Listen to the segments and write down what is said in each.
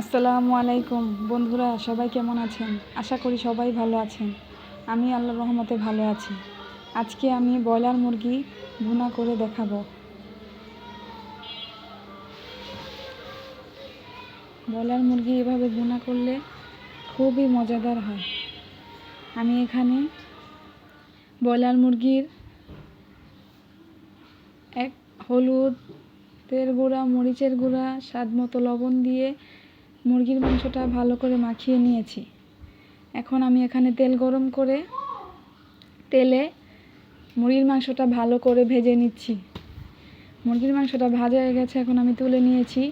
আসসালামু আলাইকুম। বন্ধুরা, সবাই কেমন আছেন? আশা করি সবাই ভালো আছেন। আমি আল্লাহর রহমতে ভালো আছি। আজকে আমি ব্রয়লার মুরগি ভুনা করে দেখাবো। ব্রয়লার মুরগি এভাবে ভুনা করলে খুবই মজাদার হয়। আমি এখানে ব্রয়লার মুরগির এক হলুদ তেল গুঁড়া, মরিচের গুঁড়া স্বাদ মতো লবণ দিয়ে মুরগির মাংসটা ভালো করে মাখিয়ে নিয়েছি। এখন আমি এখানে তেল গরম করে তেলে মুরগির মাংসটা ভালো করে ভেজে নিচ্ছি। মুরগির মাংসটা ভাজা হয়ে গেছে, এখন আমি তুলে নিয়েছি।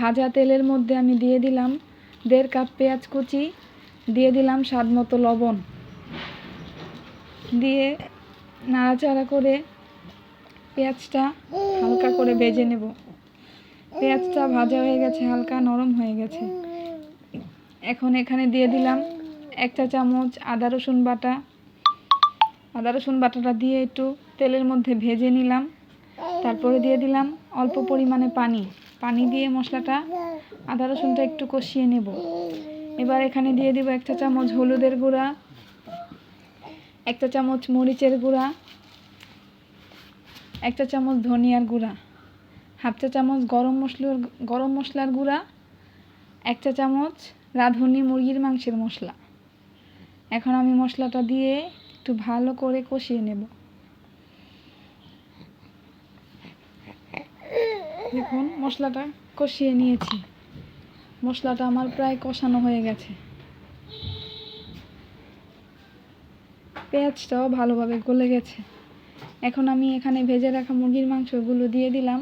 ভাজা তেলের মধ্যে আমি দিয়ে দিলাম দেড় কাপ পেঁয়াজ কুচি, দিয়ে দিলাম স্বাদ মতো লবণ। দিয়ে নাড়াচাড়া করে পেঁয়াজটা হালকা করে ভেজে নেব। পেঁয়াজটা ভাজা হয়ে গেছে, হালকা নরম হয়ে গেছে। এখন এখানে দিয়ে দিলাম এক চা চামচ আদা রসুন বাটা। আদা রসুন বাটাটা দিয়ে একটু তেলের মধ্যে ভেজে নিলাম। তারপরে দিয়ে দিলাম অল্প পরিমাণে পানি। পানি দিয়ে মশলাটা আদা রসুনটা একটু কষিয়ে নেব। এবার এখানে দিয়ে দিব এক চা চামচ হলুদের গুঁড়া এক চা চামচ মরিচের গুঁড়া এক চা চামচ ধনিয়ার গুঁড়া। হাফ চা চামচ গরম মশলার গরম মশলার গুঁড়া, এক চা চামচ রাঁধুনি মুরগির মাংসের মশলা। এখন আমি মশলাটা দিয়ে একটু ভালো করে কষিয়ে নেব। দেখুন, মশলাটা কষিয়ে নিয়েছি। মশলাটা আমার প্রায় কষানো হয়ে গেছে। পেঁয়াজটাও ভালোভাবে গলে গেছে। এখন আমি এখানে ভেজে রাখা মুরগির মাংসগুলো দিয়ে দিলাম।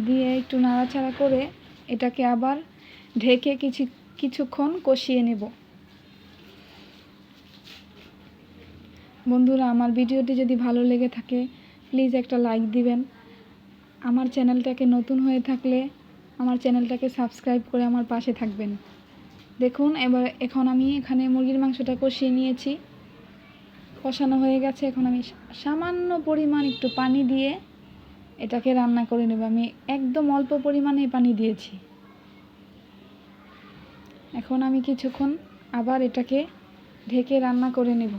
দিয়ে একটু নাড়াচাড়া করে এটাকে আবার ঢেকে কিছু, কিছুক্ষণ কষিয়ে নেব। বন্ধুরা, আমার ভিডিওটি যদি ভালো লেগে থাকে, প্লিজ একটা লাইক দিবেন। আমার চ্যানেলটাকে নতুন হয়ে থাকলে আমার চ্যানেলটাকে সাবস্ক্রাইব করে আমার পাশে থাকবেন। দেখুন, এবার এখন আমি এখানে মুরগির মাংসটা কষিয়ে নিয়েছি। কষানো হয়ে গেছে। এখন আমি সামান্য পরিমাণ একটু পানি দিয়ে এটাকে রান্না করে নেব। আমি একদম অল্প পরিমাণে পানি দিয়েছি। এখন আমি কিছুক্ষণ আবার এটাকে ঢেকে রান্না করে নেব।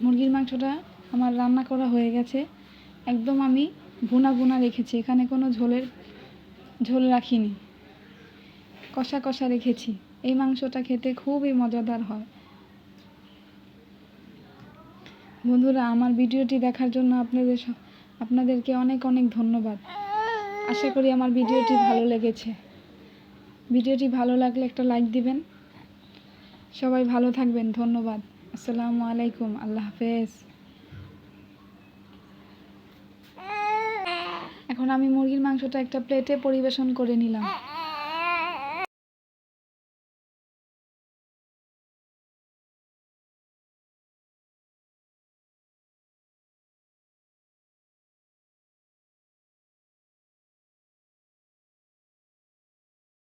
মুরগির মাংসটা আমার রান্না করা হয়ে গেছে। একদম আমি ভুনা ভুনা রেখেছি। এখানে কোনো ঝোলের ঝোল রাখিনি। কষা কষা রেখেছি। এই মাংসটা খেতে খুবই মজাদার হয়। বন্ধুরা, আমার ভিডিওটি দেখার জন্য আপনাদের আপনাদেরকে অনেক অনেক ধন্যবাদ। আশা করি আমার ভিডিওটি ভালো লেগেছে। ভিডিওটি ভালো লাগলে একটা লাইক দিবেন। সবাই ভালো থাকবেন, ধন্যবাদ। আসসালামু আলাইকুম, আল্লাহ হাফেজ। এখন আমি মুরগির মাংসটা একটা প্লেটে পরিবেশন করে নিলাম।